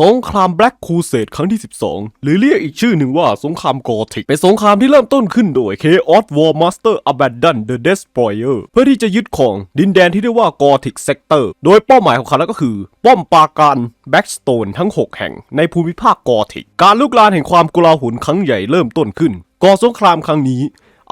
สงครามแบล็กคูเซดครั้งที่ 12 หรือเรียกอีกชื่อหนึ่งว่าสงครามกอธิก เป็นสงครามที่เริ่มต้นขึ้นโดย Chaos War Master Abaddon the Destroyer เพื่อที่จะยึดของดินแดนที่เรียกว่ากอธิกเซกเตอร์โดยเป้าหมายของเขาแล้วก็คือ ป้อมปราการแบ็กสโตนทั้ง 6 แห่งในภูมิภาคกอธิก การลุกลามแห่งความกุลาหุนครั้งใหญ่เริ่มต้นขึ้นก่อสงครามครั้งนี้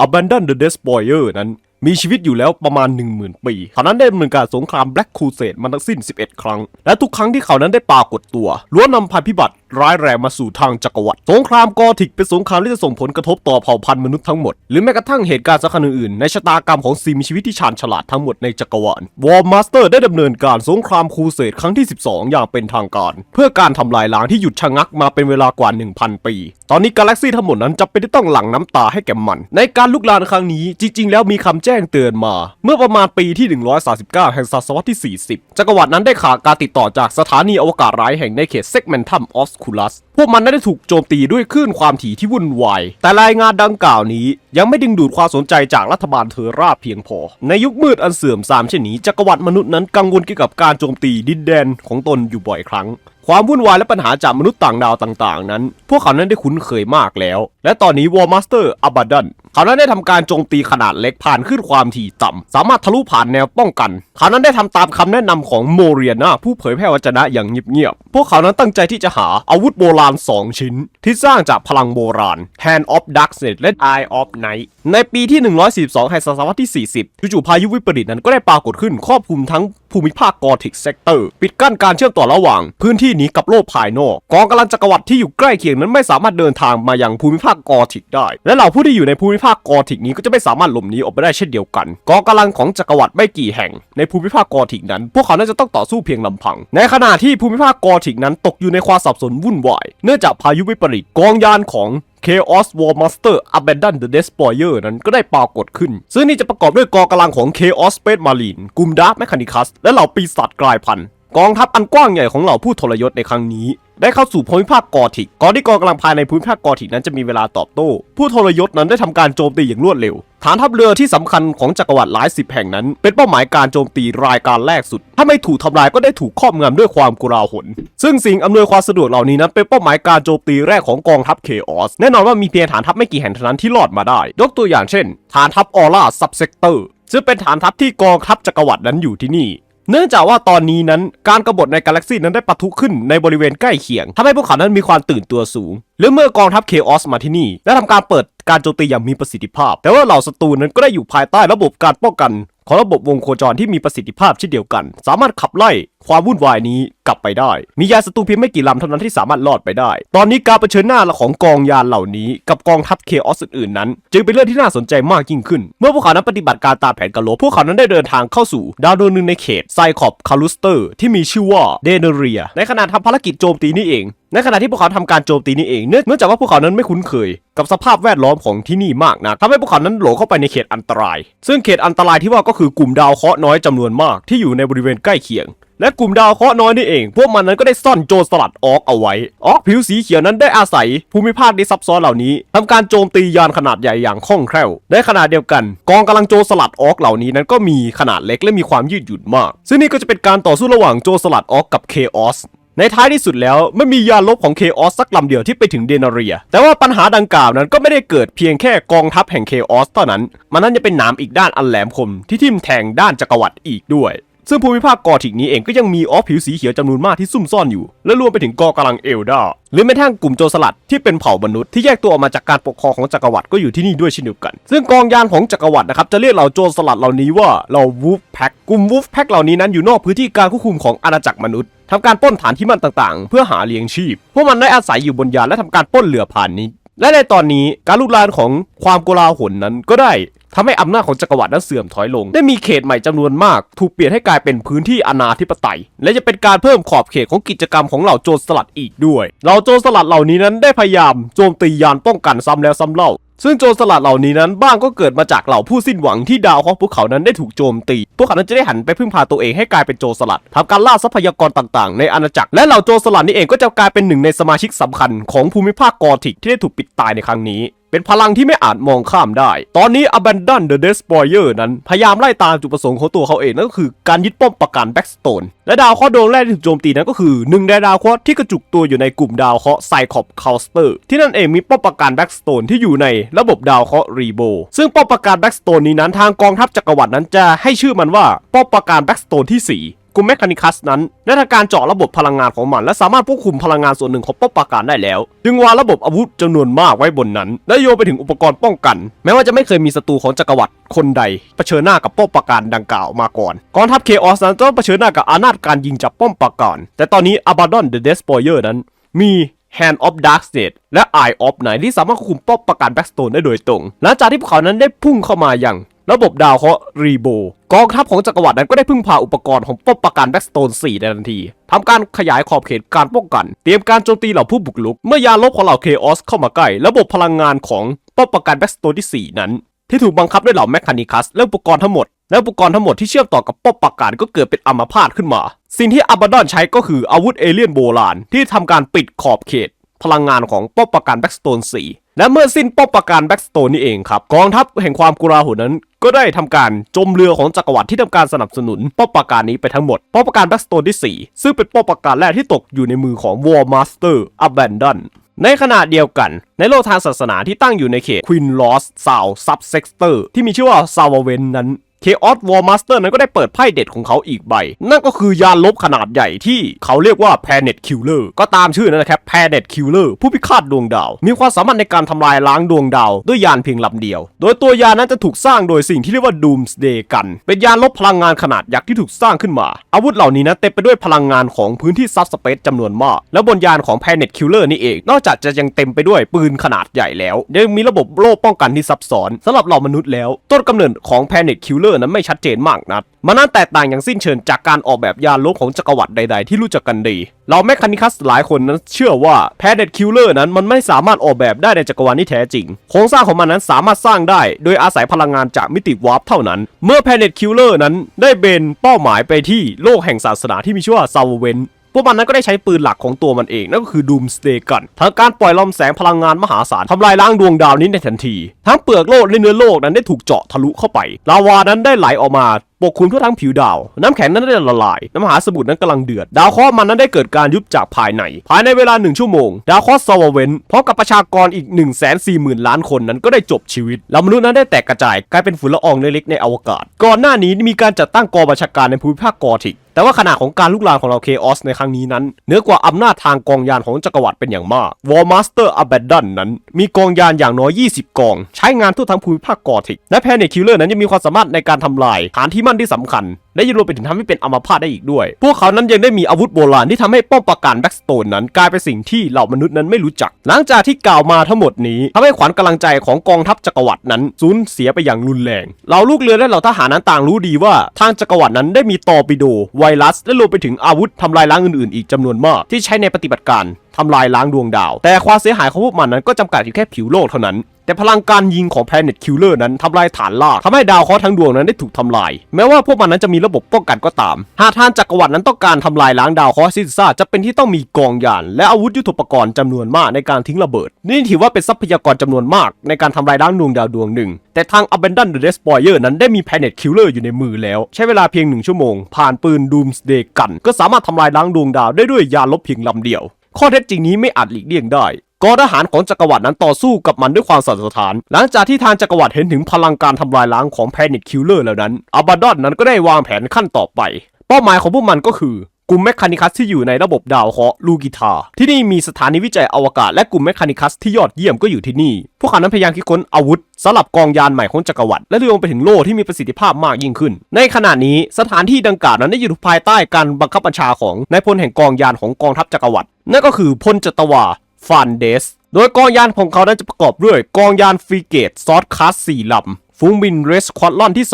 Abandon the Destroyer นั้น มีชีวิตอยู่แล้วประมาณ 10,000 ปีเขานั้นได้ดำเนินการสงครามแบล็กคูเซดมาทั้งสิ้น 11 ครั้ง และทุกครั้งที่เขานั้นได้ปรากฏตัวล้วนนำภัยพิบัติร้ายแรงมาสู่ทางจักรวรรดิสงครามกอธิกเป็นสงครามที่จะส่งผลกระทบต่อเผ่าพันธุ์มนุษย์ทั้งหมด หรือแม้กระทั่งเหตุการณ์สำคัญอื่นๆในชะตากรรมของสิ่งมีชีวิตที่ชาญฉลาดทั้งหมดในจักรวาลวอร์มาสเตอร์ได้ดำเนินการสงครามคูเซดครั้งที่ 12 อย่างเป็นทางการ เพื่อการทำลายล้างที่หยุดชะงักมาเป็นเวลากว่า 1,000 ปี ตอนนี้กาแล็กซี่ทั้งหมดนั้นจะเป็นที่ต้องหลั่งน้ำตาให้แก่มัน ในการลุกลามครั้งนี้จริง ๆ แล้วมีคำแจ้ง้งเตือนมา เมื่อประมาณปีที่ 139 แห่งศตวรรษที่ 40 จักรวรรดินั้นได้ขาดการติดต่อจากสถานีอวกาศร้ายแห่งในเขตเซกเมนทัมออสคูลัส พวกมันได้ถูกโจมตีด้วยคลื่นความถี่ที่วุ่นวาย แต่รายงานดังกล่าวนี้ ยังไม่ดึงดูดความสนใจจากรัฐบาลเทอราเพียงพอ ในยุคมืดอันเสื่อมทรามเช่นนี้ จักรวรรดิมนุษย์นั้นกังวลเกี่ยวกับการโจมตีดินแดนของตนอยู่บ่อยครั้ง ความวุ่นวายและปัญหาจากมนุษย์ต่างดาวต่างๆ นั้น พวกเขานั้นได้คุ้นเคยมากแล้ว และตอนนี้วอร์มาสเตอร์อับ d ดันเขานั้นได้ทำการโจมตีขนาดเล็กผ่านขึ้นความถี่ต่ำสามารถทะลุผ่านแนวป้องกัน เขานั้นได้ทำตามคำแนะนำของโมเรียนาผู้เผยแพร่วจนะอย่างเงียบๆพวกเขานั้นตั้งใจที่จะหาอาวุธโบราณ 2 ชิ้น ที่สร้างจากพลังโบราณ Hand of Darkness และ Eye of Night ในปีที่ 142แห่งศตวรรษที่ 40จู่ๆพายุวิปริตนั้นก็ได้ปรากฏขึ้นครอบคลุมทั้งภูมิภาคกอธิกเซกเตอร์ ปิดกั้นการเชื่อมต่อระหว่าง พื้นที่หนีกับโลกภายนอก กองกำลังจักรวรรดิที่อยู่ใกล้เคียงนั้นไม่สามารถเดินทางมายังภูมิภาคกอธิกได้ และเหล่าผู้ที่อยู่ในภูมิภาคกอธิกนี้ก็จะไม่สามารถหลบหนีออกไปได้เช่นเดียวกัน กองกำลังของจักรวรรดิไม่กี่แห่ง ในภูมิภาคกอธิกนั้น พวกเขาน่าจะต้องต่อสู้เพียงลำพัง ในขณะที่ภูมิภาคกอธิกนั้นตกอยู่ในความสับสนวุ่นวายเนื่องจากพายุวิปริตกองยานของ Chaos War Master Abandon the Destroyer นั้นก็ได้ปรากฏขึ้น ซึ่งนี่จะประกอบด้วยกองกำลังของ Chaos Space Marine กลุ่ม Dark Mechanicus และเหล่าปีศาจกลายพันธุ์ กองทัพอันกว้างใหญ่ของเหล่าผู้ทรยศในครั้งนี้ ได้เข้าสู่ภูมิภาคกอธิกก่อนที่กองกำลังภายในภูมิภาคกอธิกนั้นจะมีเวลาตอบโต้ ผู้ทรยศนั้นได้ทำการโจมตีอย่างรวดเร็ว ฐานทัพเรือที่สำคัญของจักรวรรดิหลายสิบแห่งนั้น เป็นเป้าหมายการโจมตีรายการแรกสุด ถ้าไม่ถูกทำลายก็ได้ถูกครอบงำด้วยความกุราหนซึ่งสิ่งอำนวยความสะดวกเหล่านี้นั้นเป็นเป้าหมายการโจมตีแรกของกองทัพเคออสแน่นอนว่ามีเพียงฐานทัพไม่กี่แห่งเท่านั้นที่รอดมาได้ ยกตัวอย่างเช่น ฐานทัพออร่าซับเซกเตอร์ซึ่งเป็นฐานทัพที่กองทัพจักรวรรดินั้นอยู่ที่นี่ เนื่องจากว่าตอนนี้นั้นการกบฏในกาแล็กซีนั้นได้ปะทุขึ้นในบริเวณใกล้เคียงทำให้พวกเขานั้นมีความตื่นตัวสูง และเมื่อกองทัพเคออสมาที่นี่ และทำการเปิดการโจมตีอย่างมีประสิทธิภาพ แต่ว่าเหล่าศัตรูนั้นก็ได้อยู่ภายใต้ระบบการป้องกัน ของระบบวงโคจรที่มีประสิทธิภาพเช่นเดียวกัน สามารถขับไล่ความวุ่นวายนี้กลับไปได้ มียาศัตรูเพียงไม่กี่ลำเท่านั้นที่สามารถรอดไปได้ ตอนนี้การเผชิญหน้าของกองยานเหล่านี้ กับกองทัพเคออสอื่นๆนั้น จึงเป็นเรื่องที่น่าสนใจมากยิ่งขึ้น เมื่อพวกเขานั้นปฏิบัติการตามแผนกะโหลกพวกเขานั้นได้เดินทางเข้าสู่ดาวดวงหนึ่งในเขตไซคอบคาลูสเตอร์ ที่มีชื่อว่าเดเนเรีย ในขณะทำภารกิจโจมตีนี่เอง ในขณะที่พวกเขาทำการโจมตีนี่เองเนื่องจากว่าพวกเขานั้นไม่คุ้นเคย กับสภาพแวดล้อมของที่นี่มากนะทำให้พวกเขานั้นหลงเข้าไปในเขตอันตราย ซึ่งเขตอันตรายที่ว่าก็คือกลุ่มดาวเคราะห์น้อยจำนวนมากที่อยู่ในบริเวณใกล้เคียง และกลุ่มดาวเคราะห์น้อยนี่เอง พวกมันนั้นก็ได้ซ่อนโจรสลัดออกเอาไว้ ออกผิวสีเขียวนั้นได้อาศัย ภูมิภาคที่ซับซ้อนเหล่านี้ทำการโจมตียานขนาดใหญ่อย่างคล่องแคล่วในขณะเดียวกัน กองกำลังโจรสลัดออกเหล่านี้นั้นก็มีขนาดเล็กและมีความยืดหยุ่นมาก ซึ่งนี่ก็จะเป็นการต่อสู้ระหว่างโจรสลัดออกกับเคออส ในท้ายที่สุดแล้วไม่มียานลบของเคออสสักลำเดียวที่ไปถึงเดนาเรีย แต่ว่าปัญหาดังกล่าวนั้นก็ไม่ได้เกิดเพียงแค่กองทัพแห่งเคออสเท่านั้น มันนั้นจะเป็นหนามอีกด้านอันแหลมคมที่ทิ่มแทงด้านจักรวรรดิอีกด้วย ซึ่งภูมิภาคกอธิกนี้เองก็ยังมีออฟผิวสีเขียวจำนวนมากที่ซุ่มซ่อนอยู่ และรวมไปถึงกอกำลังเอลดาหรือแม้กระทั่งกลุ่มโจรสลัดที่เป็นเผ่ามนุษย์ที่แยกตัวออกมาจากการปกครองของจักรวรรดิก็อยู่ที่นี่ด้วยเช่นเดียวกัน ซึ่งกองยานของจักรวรรดินะครับจะเรียกเหล่าโจรสลัดเหล่านี้ว่าเหล่าวูฟแพ็กกลุ่มวูฟแพ็กเหล่านี้นั้นอยู่นอกพื้นที่การควบคุมของอาณาจักรมนุษย์ทำการป้นฐานที่มันต่างๆ เพื่อหาเลี้ยงชีพพวกมันได้อาศัยอยู่บนยานและทำการป้นเรือผ่านนี้และในตอนนี้การลุกลามของความโกลาหลนั้นก็ได้ ทำให้อำนาจของจักรวรรดินั้นเสื่อมถอยลง ได้มีเขตใหม่จำนวนมาก ถูกเปลี่ยนให้กลายเป็นพื้นที่อนาธิปไตย และจะเป็นการเพิ่มขอบเขตของกิจกรรมของเหล่าโจรสลัดอีกด้วย เหล่าโจรสลัดเหล่านี้นั้นได้พยายามโจมตียานป้องกันซ้ำแล้วซ้ำเล่าซึ่งโจรสลัดเหล่านี้นั้นบ้างก็เกิดมาจากเหล่าผู้สิ้นหวังที่ดาวของพวกเขานั้นได้ถูกโจมตี พวกเขานั้นจะได้หันไปพึ่งพาตัวเองให้กลายเป็นโจรสลัดทำการล่าทรัพยากรต่างๆ ในอาณาจักรและเหล่าโจรสลัดนี้เองก็จะกลายเป็นหนึ่งในสมาชิกสำคัญของภูมิภาคกอธิกที่ได้ถูกปิดตายในครั้งนี้ เป็นพลังที่ไม่อาจมองข้ามได้ ตอนนี้ Abandon the Destroyer นั้น พยายามไล่ตามจุดประสงค์ของตัวเขาเอง นั่นก็คือการยึดป้อมปราการแบ็กสโตนและดาวเคราะห์ดวงแรกที่ถูกโจมตีนั้นก็คือหนึ่งในดาวเคราะห์ที่กระจุกตัวอยู่ในกลุ่มดาวเคราะห์ไซคอบคาสเตอร์ที่นั่นเองมีป้อมปราการแบ็กสโตนที่อยู่ในระบบดาวเคราะห์รีโบซึ่งป้อมปราการแบ็กสโตนนี้นั้นทางกองทัพจักรวรรดินั้นจะให้ชื่อมันว่าป้อมปราการแบ็กสโตนที่สี่ กลุ่มแมคคานิคัสนั้นได้ทำการเจาะระบบพลังงานของมัน และสามารถควบคุมพลังงานส่วนหนึ่งของป้อมปราการได้แล้ว จึงวางระบบอาวุธจำนวนมากไว้บนนั้น และโยนไปถึงอุปกรณ์ป้องกัน แม้ว่าจะไม่เคยมีศัตรูของจักรวรรดิคนใดเผชิญหน้ากับป้อมปราการดังกล่าวมาก่อนกองทัพเคออสนั้นต้องเผชิญหน้ากับอานาจการยิงจากป้อมปราการ แต่ตอนนี้ Abaddon the Destroyer นั้น มี Hand of Darkness และ Eye of Night ที่สามารถควบคุมป้อมปราการแบ็กสโตนได้โดยตรง หลังจากที่พวกเขานั้นได้พุ่งเข้ามาอย่าง ระบบดาวเคราะห์รีโบกองทัพของจักรวรรดินั้นก็ได้พึ่งพาอุปกรณ์ของป้อมปราการแบ็กสโตน4ในทันทีทำการขยายขอบเขตการป้องกัน เตรียมการโจมตีเหล่าผู้บุกรุก เมื่อยาลบของเหล่าเคออสเข้ามาใกล้ ระบบพลังงานของป้อมปราการแบ็กสโตนที่ 4 นั้น ที่ถูกบังคับด้วยเหล่าแมคคานิคัสและอุปกรณ์ทั้งหมด และอุปกรณ์ทั้งหมดที่เชื่อมต่อกับป้อมปราการก็เกิดเป็นอัมพาตขึ้นมา สิ่งที่อับดอนใช้ก็คืออาวุธเอเลี่ยนโบราณที่ทำการปิดขอบเขต พลังงานของป้อมปราการแบ็กสโตน4และเมื่อสิ้นป้อมปราการแบ็กสโตนนี่เองครับกองทัพแห่งความกุราหุนั้นก็ได้ทำการจมเรือของจักรวรรดิที่ทำการสนับสนุนป้อมปราการนี้ไปทั้งหมดป้อมปราการแบ็กสโตนที่ 4 ซึ่งเป็นป้อมปราการแรกที่ตกอยู่ในมือของ War Master Abandon ในขณะเดียวกัน ในโลกทางศาสนาที่ตั้งอยู่ในเขต Queen Lost South Subsector ที่มีชื่อว่า s a v a v e n นั้น Chaos War Master นั้นก็ได้เปิดไพ่เด็ดของเขาอีกใบ นั่นก็คือยานลบขนาดใหญ่ที่เขาเรียกว่า Planet Killer ก็ตามชื่อนั่นแหละครับ Planet Killer ผู้พิฆาตดวงดาว มีความสามารถในการทำลายล้างดวงดาว ด้วยยานเพียงลำเดียว โดยตัวยานนั้นจะถูกสร้างโดยสิ่งที่เรียกว่า Doomsday กัน เป็นยานลบพลังงานขนาดยักษ์ที่ถูกสร้างขึ้นมา อาวุธเหล่านี้นะเต็มไปด้วยพลังงานของพื้นที่ซับสเปซจำนวนมาก และบนยานของ Planet Killer นี่เอง นอกจากจะยังเต็มไปด้วยปืนขนาดใหญ่แล้วยังมีระบบโล่ป้องกันที่ซับซ้อนสำหรับเหล่ามนุษย์แล้วต้นกำเนิดของ Planet Killer นั้นไม่ชัดเจนมากนักมันนั้นแตกต่างอย่างสิ้นเชิงจากการออกแบบยานลบของจักรวรรดิใด ๆ ที่รู้จักกันดีเราแมคคานิคัสหลายคนนั้นเชื่อว่าแพดเดตคิลเลอร์นั้นมันไม่สามารถออกแบบได้ในจักรวาลที่แท้จริง โครงสร้างของมันนั้นสามารถสร้างได้ โดยอาศัยพลังงานจากมิติวาร์ปเท่านั้น เมื่อแพดเดตคิลเลอร์นั้นได้เบนเป้าหมายไปที่โลกแห่งศาสนาที่มีชื่อว่าซาวเวน พวกมันนั้นก็ได้ใช้ปืนหลักของตัวมันเองนั่นก็คือ Doomsday Gun ทางการปล่อยลำแสงพลังงานมหาศาลทำลายล้างดวงดาวนี้ในทันที ทั้งเปลือกโลกและเนื้อโลกนั้นได้ถูกเจาะทะลุเข้าไปลาวานั้นได้ไหลออกมา ปกคลุมทั่วทั้งผิวดาว น้ำแข็งนั้นได้ละลาย น้ำมหาสมุทรนั้นกำลังเดือด ดาวเคราะห์มันนั้นได้เกิดการยุบจากภายใน ภายในเวลาหนึ่งชั่วโมง ดาวเคราะห์ซาวเวนพร้อมกับประชากรอีก1 4 0 0 0 0ล้านคนนั้นก็ได้จบชีวิตแล้วมนุษย์นั้นได้แตกกระจายกลายเป็นฝุ่นละอองเล็กๆในอวกาศ ก่อนหน้านี้มีการจัดตั้งกองบัญชาการในภูมิภาคกอธิกแต่ว่าขนาดของการลุกลามของเราเคออสในครั้งนี้นั้นเหนือกว่าอำนาจทางกองยานของจักรวรรดิเป็นอย่างมาก War Master Abaddon นั้น มีกองยานอย่างน้อย 20 กอง ใช้งานทั่วทั้งภูมิภาคกอธิก และ Planet Killer นั้นยังมีความสามารถในการทำลายฐานที่มั่นที่สำคัญ และยังรวมไปถึงทำให้เป็นอัมพาตได้อีกด้วย พวกเขานั้นยังได้มีอาวุธโบราณที่ทำให้ป้อมปราการแบ็กสโตนนั้นกลายเป็นสิ่งที่เหล่ามนุษย์นั้นไม่รู้จัก หลังจากที่กล่าวมาทั้งหมดนี้ทำให้ขวัญกำลังใจของกองทัพจักรวรรดินั้นสูญเสียไปอย่างรุนแรงเหล่าลูกเรือและเหล่าทหารนั้นต่างรู้ดีว่าทางจักรวรรดินั้นได้มีตอร์ปิโด ไวรัส และรวมไปถึงอาวุธทำลายล้างอื่นๆ อีกจำนวนมาก ที่ใช้ในปฏิบัติการทำลายล้างดวงดาว แต่ความเสียหายของพวกมันนั้นก็จำกัดอยู่แค่ผิวโลกเท่านั้น แต่พลังการยิงของ Planet Killer นั้นทำลายฐานลากทำให้ดาวเคราะห์ทั้งดวงนั้นได้ถูกทำลาย แม้ว่าพวกมันนั้นจะมีระบบป้องกันก็ตาม หากทางจักรวรรดินั้นต้องการทำลายล้างดาวคราะห์สิ้นซาจะเป็นที่ต้องมีกองยาน และอาวุธยุทโธปกรณ์จำนวนมากในการทิ้งระเบิด นี่ถือว่าเป็นทรัพยากรจำนวนมากในการทำลายล้างดวงดาวดวงหนึ่ง แต่ทาง Abandon the Destroyer นั้นได้มี Planet Killer อยู่ในมือแล้ว ใช้เวลาเพียงหนึ่งชั่วโมง ผ่านปืน Doomsday Gun ก็สามารถทำลายล้างดวงดาวได้ด้วยยานลบเพียงลำเดียว ข้อเท็จจริงนี้ไม่อาจหลีกเลี่ยงได้ กองทหารของจักรวรรดินั้นต่อสู้กับมันด้วยความสัตย์สถาน หลังจากที่ทางจักรวรรดิเห็นถึงพลังการทำลายล้างของ Planet Killer แล้วนั้นอาบาดอนนั้นก็ได้วางแผนขั้นต่อไป เป้าหมายของพวกมันก็คือกลุ่มแมคคานิคัสที่อยู่ในระบบดาวเคราะห์ลูกิทา ที่นี่มีสถานีวิจัยอวกาศและกลุ่มแมคคานิคัสที่ยอดเยี่ยมก็อยู่ที่นี่ พวกเขานั้นพยายามคิดค้นอาวุธสำหรับกองยานใหม่ของจักรวรรดิและรวมไปถึงโล่ที่มีประสิทธิภาพมากยิ่งขึ้น ในขณะนี้สถานที่ดังกล่าวนั้นได้อยู่ภายใต้การบังคับบัญชาของนายพลแห่งกองยานของกองทัพจักรวรรดินั่นก็คือพลจัตวา ฟานเดส โดยกองยานของเขานั้นจะประกอบด้วยกองยานฟรีเกตซอสคัสสี่ลำฟูงบินเรสควอตลอนที่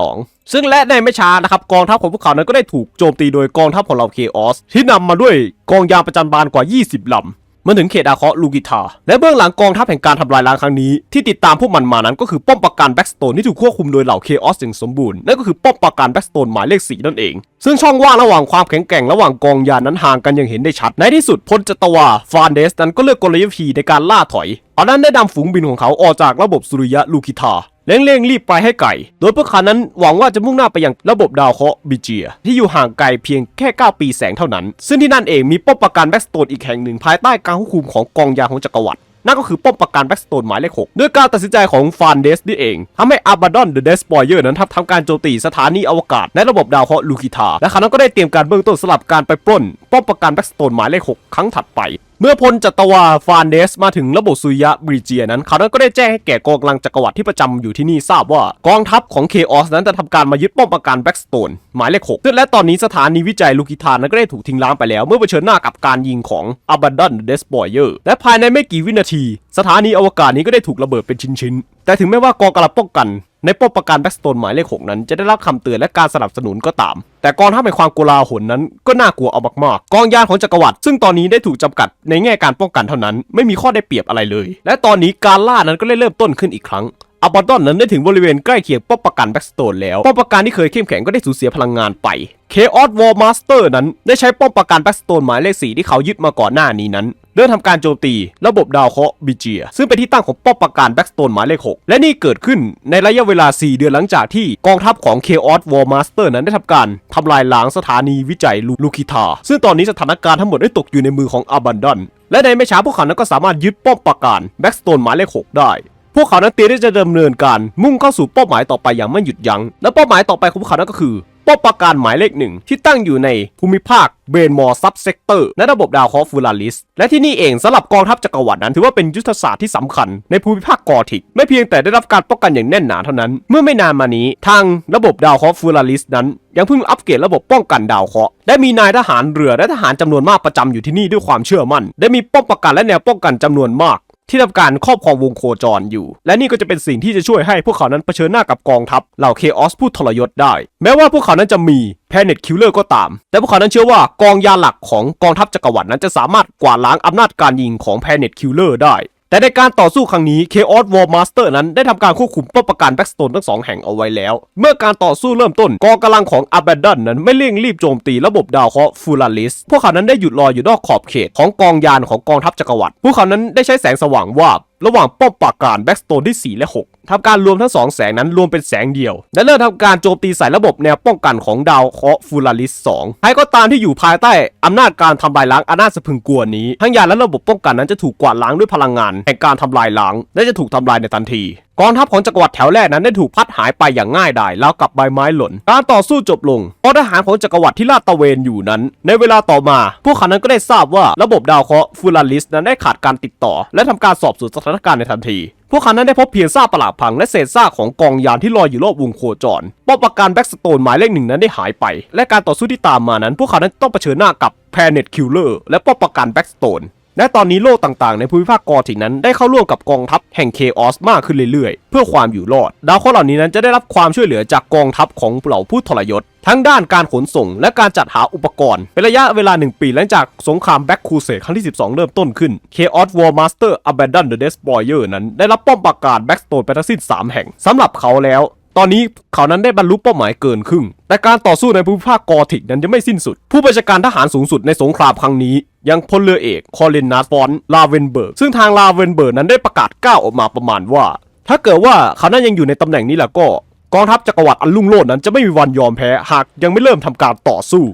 202 ซึ่งและในไม่ช้านะครับกองทัพของพวกเขานั้นก็ได้ถูกโจมตีโดยกองทัพของเราเคออสที่นำมาด้วยกองยานประจันบานกว่า 20ลำ มันถึงเขตอาเคาะลูกิทา และเบื้องหลังกองทัพแห่งการทำลายล้างครั้งนี้ ที่ติดตามพวกมันมานั้นก็คือป้อมปราการแบ็กสโตนที่ถูกควบคุมโดยเหล่าเคออสอย่างสมบูรณ์นั่นก็คือป้อมปราการแบ็กสโตนหมายเลขสีนั่นเอง ซึ่งช่องว่างระหว่างความแข็งแกร่งระหว่างกองยานนั้นห่างกันอย่างเห็นได้ชัด ในที่สุดพลจัตวาฟานเดสนั้นก็เลือกกลยุทธ์ในการล่าถอยตอนนั้นได้นำฝูงบินของเขาออกจากระบบสุริยะลูคิทา เร่งๆรีบไปให้ไกล โดยพวกเขานั้นหวังว่าจะมุ่งหน้าไปยังระบบดาวเคราะห์บิเจีย ที่อยู่ห่างไกลเพียงแค่ 9 ปีแสงเท่านั้น ซึ่งที่นั่นเองมีป้อมปราการแบ็กสโตนอีกแห่งหนึ่งภายใต้การควบคุมของกองยาของจักรวรรดินั่นก็คือป้อมปราการแบ็กสโตนหมายเลข6ด้วยการตัดสินใจของฟานเดสนี่เองทำให้อาบาดอนเดอะเดสปอยเออร์นั้นทำทำการโจมตีสถานีอวกาศในระบบดาวเคราะห์ลูคิทาและเขานั้นก็ได้เตรียมการเบื้องต้นสำหรับการไปปล้น ป้อมปราการแบ็กสโตนหมายเลข6ครั้งถัดไปเมื่อพลจัตวาฟานเดสมาถึงระบบสุริยะบริเจียนั้นเขานั้นก็ได้แจ้งให้แก่กองกำลังจักรวรรดิที่ประจำอยู่ที่นี่ทราบว่ากองทัพของเคออสนั้นจะทำการมายึดป้อมปราการแบ็กสโตนหมายเลข6ซึ่งและตอนนี้สถานีวิจัยลูกิทานั้นก็ได้ถูกทิ้งร้างไปแล้ว เมื่อเผชิญหน้ากับการยิงของ Abaddon the Destroyer และภายในไม่กี่วินาที สถานีอวกาศนี้ก็ได้ถูกระเบิดเป็นชิ้นๆแต่ถึงแม้ว่ากองกำลังป้องกัน ในป้อมปราการแบ็กสโตนหมายเลข 6 นั้น จะได้รับคำเตือนและการสนับสนุนก็ตาม แต่กองทัพแห่งความโกลาหลนั้นก็น่ากลัวเอามากๆ กองยานของจักรวรรดิซึ่งตอนนี้ได้ถูกจำกัดในแง่การป้องกันเท่านั้น ไม่มีข้อได้เปรียบอะไรเลย และตอนนี้การล่านั้นก็ได้เริ่มต้นขึ้นอีกครั้งอับาดอนนั้นได้ถึงบริเวณใกล้เคียงป้อมปราการแบ็กสโตนแล้วป้อมปราการที่เคยเข้มแข็งก็ได้สูญเสียพลังงานไปเคออสวอลมาสเตอร์นั้นได้ใช้ป้อมปราการแบ็กสโตนหมายเลขสีที่เขายึดมาก่อนหน้านี้นั้น เริ่มทำการโจมตีระบบดาวเคราะห์บิเจีย ซึ่งเป็นที่ตั้งของป้อมปราการแบ็กสโตนหมายเลข 6 และนี่เกิดขึ้นในระยะเวลา 4 เดือนหลังจากที่กองทัพของเคออสวอลมาสเตอร์นั้นได้ทำการทำลายล้างสถานีวิจัยลูคิทาซึ่งตอนนี้สถานการณ์ทั้งหมดได้ตกอยู่ในมือของอาบันดอนและในไม่ช้าพวกเขานั้นก็สามารถยึดป้อมปราการแบ็กสโตนหมายเลข 6 ได้พวกเขานั้นเตรียมที่จะดำเนินการมุ่งเข้าสู่เป้าหมายต่อไปอย่างไม่หยุดยัง้งและเป้าหมายต่อไปของพวกเขานั้นก็คือ ป้อมปราการหมายเลขหนึ่งที่ตั้งอยู่ในภูมิภาคเบนมอร์ซับเซกเตอร์ในระบบดาวเคราะห์ฟูลาริส และที่นี่เองสำหรับกองทัพจักรวรรดินั้น ถือว่าเป็นยุทธศาสตร์ที่สำคัญในภูมิภาคกอธิก ไม่เพียงแต่ได้รับการป้องกันอย่างแน่นหนาเท่านั้น เมื่อไม่นานมานี้ ทางระบบดาวเคราะห์ฟูลาริสนั้น ยังเพิ่งอัปเกรดระบบป้องกันดาวเคราะห์และมีนายทหารเรือและทหารจำนวนมากประจำอยู่ที่นี่ด้วยความเชื่อมั่น ได้มีป้อมปราการและแนวป้องกันจำนวนมาก ที่ทำการครอบครองวงโคจรอยู่ และนี่ก็จะเป็นสิ่งที่จะช่วยให้พวกเขานั้นเผชิญหน้ากับกองทัพเหล่าเคออสผู้ทรยศได้ แม้ว่าพวกเขานั้นจะมีแพเน็ตคิลเลอร์ก็ตาม แต่พวกเขานั้นเชื่อว่ากองยาหลักของกองทัพจักรวรรดินั้นจะสามารถกวาดล้างอำนาจการยิงของแพเน็ตคิลเลอร์ได้ แต่ในการต่อสู้ครั้งนี้ Chaos War Master นั้นได้ทำการควบคุมป้อมปราการแบ็กสโตนทั้งสองแห่งเอาไว้แล้ว เมื่อการต่อสู้เริ่มต้นกองกำลังของ Abaddon นั้นไม่เร่งรีบโจมตีระบบดาวเคราะห์ฟูลาริสพวกเขานั้นได้หยุดรออยู่นอกขอบเขตของกองยานของกองทัพจักรวรรดิพวกเขานั้นได้ใช้แสงสว่างวาบระหว่างป้อมปราการแบ็กสโตนที่ 4 และ 6ทำการรวมทั้งสองแสงนั้นรวมเป็นแสงเดียว และเริ่มทำการโจมตีใส่ระบบแนวป้องกันของดาวเคราะห์ฟูลาริส 2 ใครก็ตามที่อยู่ภายใต้อำนาจการทำลายล้างอำนาจสะพึงกลัวนี้ ทั้งยานและระบบป้องกันนั้นจะถูกกวาดล้างด้วยพลังงานแห่งการทำลายล้าง และจะถูกทำลายในทันที กองทัพของจักรวรรดิแถวแรกนั้นได้ถูกพัดหายไปอย่างง่ายดายแล้วกับใบไม้หล่น การต่อสู้จบลงเพราะทหารของจักรวรรดิที่ลาดตระเวนอยู่นั้น ในเวลาต่อมา พวกเขานั้นก็ได้ทราบว่าระบบดาวเคราะห์ฟูลาริสนั้นได้ขาดการติดต่อ และทำการสอบสวนสถานการณ์ในทันที พวกเขานั้นได้พบเพียงซากปลักพัง และเศษซากของกองยานที่ลอยอยู่รอบวงโคจรป้อมปราการแบ็กสโตนหมายเลขหนึ่งนั้นได้หายไป และการต่อสู้ที่ตามมานั้น พวกเขานั้นต้องเผชิญหน้ากับแพเน็ตคิลเลอร์และป้อมปราการแบ็กสโตน และตอนนี้โลกต่างๆ ในภูมิภาคกอธิกนั้นได้เข้าร่วมกับกองทัพแห่งเคออสมากขึ้นเรื่อยๆ เพื่อความอยู่รอด ดาวเคราะห์เหล่านี้นั้นจะได้รับความช่วยเหลือจากกองทัพของเหล่าผู้ทรยศ ทั้งด้านการขนส่ง และการจัดหาอุปกรณ์ เป็นระยะเวลา 1 ปีหลังจากสงครามแบ็กคูเซครั้งที่ 12 เริ่มต้นขึ้น Chaos War Master Abandon the Destroyer นั้นได้รับป้อมปราการแบ็กสโตนไปทั้งสิ้น3แห่งสำหรับเขาแล้วตอนนี้เขานั้นได้บรรลุเป้าหมายเกินครึ่ง แต่การต่อสู้ในภูมิภาคกอธิกนั้นยังไม่สิ้นสุด ผู้บัญชาการทหารสูงสุดในสงครามครั้งนี้ ยังพลเรือเอกคอลินนาฟอนลาเวนเบิร์กซึ่งทางลาเวนเบิร์กนั้นได้ประกาศก้าวออกมาประมาณว่า ถ้าเกิดว่าเขานั้นยังอยู่ในตำแหน่งนี้แล้วก็ กองทัพจักรวรรดิอันลุ่งโลดนั้นจะไม่มีวันยอมแพ้หากยังไม่เริ่มทำการต่อสู้